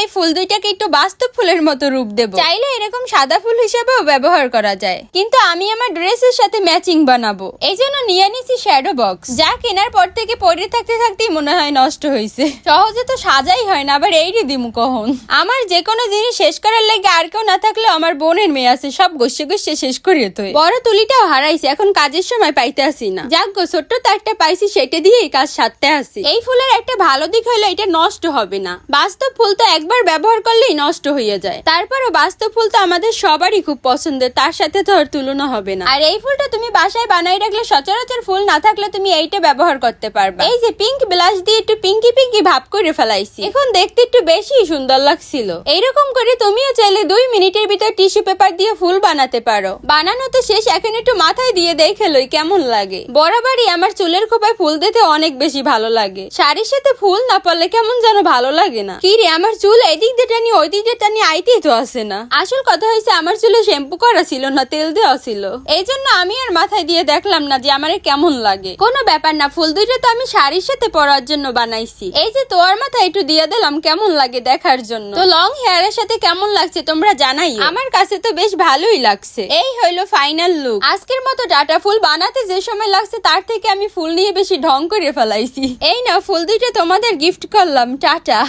এই ফুল দুইটাকে একটু বাস্তব ফুলের মতো রূপ দেব। চাইলে এরকম সাদা ফুল হিসেবেও ব্যবহার করা যায়। কিন্তু আমি আমার ড্রেসের সাথে ম্যাচিং বানাবো। এই জন্য নিয়ে নিছি শ্যাডো বক্স। যা কেনার পর থেকে পরে থাকতে থাকতেই মনে হয় নষ্ট হয়েছে সহজে তো সাজাই হয় না, আবার এইরি দিমু কখন? আমার যে কোনো জিনিস শেষ করার লাগে আর কেউ না থাকলেও আমার বোনের মেয়ে আছে, সব গোষ্ঠে গোষ্ঠে শেষ করিয়ে তো বড় তুলিটাও হারাইছে, এখন কাজের সময় পাইতে আসি না। যাক গো, ছোট্ট তারটা পাইছি, সেটা দিয়েই কাজ সারতে আসি। এই ফুলের একটা ভালো দিক হলো এটা নষ্ট হবে না। বাস্তব ফুল তো একবার ব্যবহার করলেই নষ্ট হয়ে যায়। তারপরও বাস্তব ফুল তো আমাদের সবারই খুব পছন্দের, তার সাথে তো আর তুলনা হবে না। আর এই ফুলটা তুমি বাসায় বানাই রাখলে সচরাচর ফুল না থাকলে তুমি এইটা ব্যবহার করতে পারবে। এই যে পিঙ্ক ব্লাশ দিয়ে একটু পিঙ্কি পিঙ্কি ভাব করে ফেলাইছি। এখন দেখতে একটু বেশি সুন্দর লাগছিল। এইরকম করে তুমিও চাইলে দুই মিনিটের ভিতর টিস্যু পেপার দিয়ে ফুল বানাতে পারো। বানানো তো শেষ, এখন একটু মাথায় দিয়ে দেখে লই কেমন লাগে। বরাবরই আমার চুলের খোপায় ফুল দিতে অনেক বেশি ভালো লাগে। শাড়ির সাথে ফুল না পড়লে কেমন যেন ভালো লাগে না। কি রে আমার চুল এদিক দিয়ে টানি ওই দিক দিয়ে টানি আইতেই তো আসে না। আসল কথা হয়েছে আমার চুলে শ্যাম্পু করা ছিল না, তেল দেওয়া ছিল। এই জন্য আমি আর মাথায় দিয়ে দেখলাম না যে আমার কেমন লাগে। কোনো ব্যাপার না, ফুল দুইটা তো আমি শাড়ির সাথে পরার জন্য বানাইছি। এই যে তোর মাথায় একটু দিয়ে দিলাম, কেমন লাগে দেখার জন্য। তো লং হেয়ারের সাথে কেমন লাগছে তোমরা জানাই আমার কাছে তো বেশ ভালোই লাগছে। এই হইল ফাইনাল লুক আজকের মতো ডাটা ফুল বানাতে যে সময় লাগছে, তার থেকে আমি ফুল নিয়ে বেশি ঢং করে ফেলাইছি। এই না ফুল দুইটা তোমাদের গিফট করলাম। টাটা।